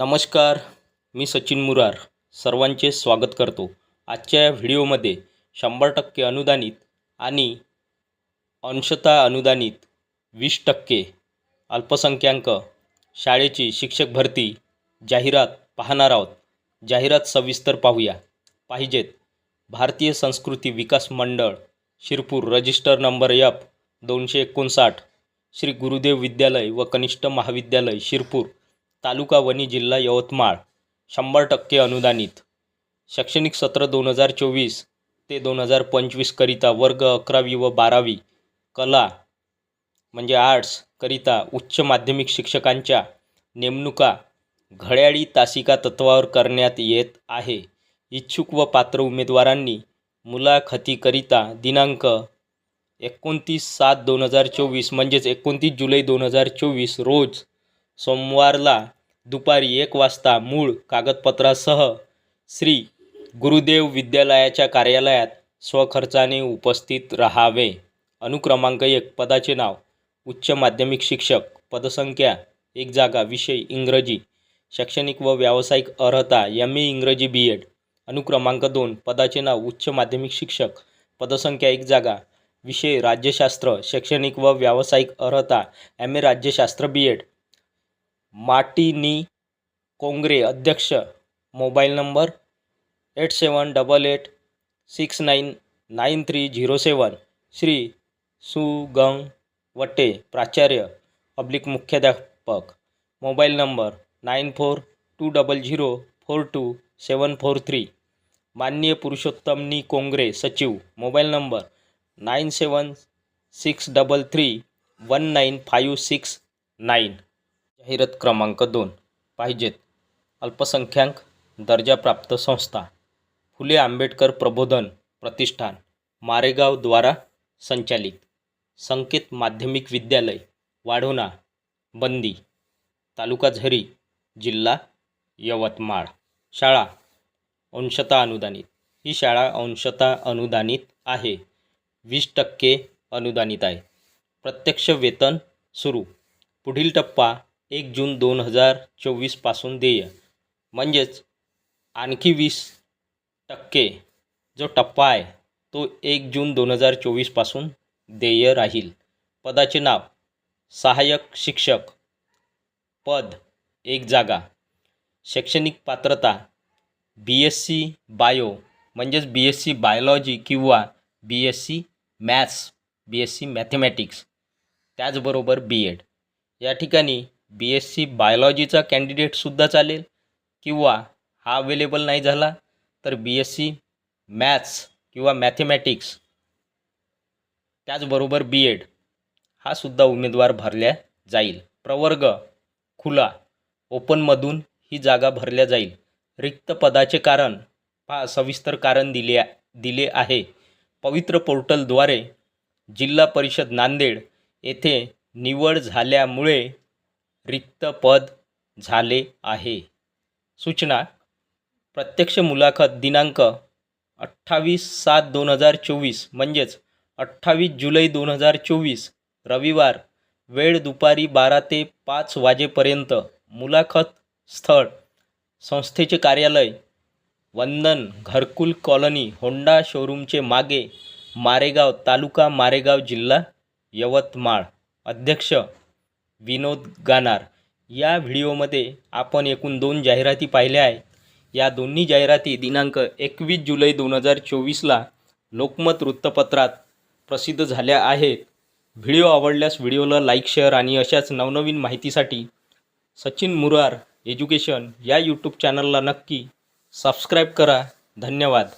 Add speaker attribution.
Speaker 1: नमस्कार मी सचिन मुरार सर्वांचे स्वागत करतो. आजच्या या व्हिडिओमध्ये शंभर टक्के अनुदानित आणि अंशतः अनुदानित वीस टक्के अल्पसंख्याक शाळेची शिक्षक भरती जाहिरात पाहणार आहोत. जाहिरात सविस्तर पाहूया. पाहिजेत भारतीय संस्कृती विकास मंडळ शिरपूर रजिस्टर नंबर एफ दोनशे एकोणसाठ श्री गुरुदेव विद्यालय व कनिष्ठ महाविद्यालय शिरपूर. तालुका वणी जिल्हा यवतमाळ शंभर टक्के अनुदानित. शैक्षणिक सत्र दोन हजार चोवीस ते दोन हजार पंचवीसकरिता वर्ग अकरावी व बारावी कला म्हणजे आर्ट्सकरिता उच्च माध्यमिक शिक्षकांच्या नेमणुका घड्याळी तासिका तत्वावर करण्यात येत आहे. इच्छुक व पात्र उमेदवारांनी मुलाखतीकरिता दिनांक एकोणतीस सात दोन हजार चोवीस म्हणजेच एकोणतीस जुलै दोन हजार चोवीस रोज सोमवारला दुपारी एक वाजता मूळ कागदपत्रासह श्री गुरुदेव विद्यालयाच्या कार्यालयात स्वखर्चाने उपस्थित राहावे. अनुक्रमांक एक पदाचे नाव. उच्च माध्यमिक शिक्षक पदसंख्या एक जागा विषय इंग्रजी. शैक्षणिक व व्यावसायिक अर्हता एम ए इंग्रजी बी एड अनुक्रमांक दोन पदाचे नाव. उच्च माध्यमिक शिक्षक पदसंख्या एक जागा. विषय राज्यशास्त्र. शैक्षणिक व व्यावसायिक अर्हता एम ए राज्यशास्त्र बी एड माटिनी कोंगरे अध्यक्ष mobile number eight seven double eight six nine nine three zero seven Shri सुगंग वटे प्राचार्य पब्लिक मुख्याध्यापक. Mobile number nine four two double zero four two seven four three. माननीय पुरुषोत्तमनी कोंगरे सचिव mobile number nine seven six double three one nine five six nine. जाहिरात क्रमांक दोन. पाहिजेत. अल्पसंख्याक दर्जाप्राप्त संस्था. फुले आंबेडकर प्रबोधन प्रतिष्ठान. मारेगावद्वारा संचालित. संकेत माध्यमिक विद्यालय वाढोना बंदी. तालुका झरी जिल्हा यवतमाळ. शाळा अंशता अनुदानित ही शाळा अंशता अनुदानित आहे. वीस टक्के अनुदानित आहे. प्रत्यक्ष वेतन सुरू. पुढील टप्पा एक जून दोन हजार चोवीसपासून देय. म्हणजेच आणखी वीस टक्के जो टप्पा आहे तो एक जून दोन हजार चोवीसपासून देय राहील. पदाचे नाव सहाय्यक शिक्षक पद एक जागा. शैक्षणिक पात्रता बी एस सी बायो म्हणजेच बी एस सी बायोलॉजी किंवा B S C maths B S C mathematics त्याचबरोबर बी एड या ठिकाणी बी एस सी बायोलॉजीचा कॅन्डिडेटसुद्धा चालेल किंवा हा अवेलेबल नाही झाला तर बी एस सी मॅथ्स किंवा मॅथेमॅटिक्स त्याचबरोबर बी एड हा सुद्धा उमेदवार भरल्या जाईल. प्रवर्ग खुला ओपनमधून ही जागा भरल्या जाईल. रिक्त पदाचे कारण पहा सविस्तर कारण दिले दिले आहे. पवित्र पोर्टलद्वारे जिल्हा परिषद नांदेड येथे निवड झाल्यामुळे रिक्त पद झाले आहे. सूचना प्रत्यक्ष मुलाखत दिनांक अठ्ठावीस सात दोन हजार चोवीस म्हणजेच अठ्ठावीस जुलै दोन हजार चोवीस रविवार वेळ दुपारी बारा ते पाच वाजेपर्यंत मुलाखत स्थळ संस्थेचे कार्यालय वंदन घरकुल कॉलनी होंडा शोरूमचे मागे मारेगाव तालुका मारेगाव जिल्हा यवतमाळ. अध्यक्ष विनोद गानार या व्हिडिओमध्ये आपण एकूण दोन जाहिराती पाहिल्या आहेत. या दोन्ही जाहिराती दिनांक एकवीस जुलै दोन हजार चोवीसला लोकमत वृत्तपत्रात प्रसिद्ध झाल्या आहेत. व्हिडिओ आवडल्यास व्हिडिओला लाईक शेअर आणि अशाच नवनवीन माहितीसाठी सचिन मुरार एज्युकेशन या यूट्यूब चॅनलला नक्की सबस्क्राईब करा. धन्यवाद.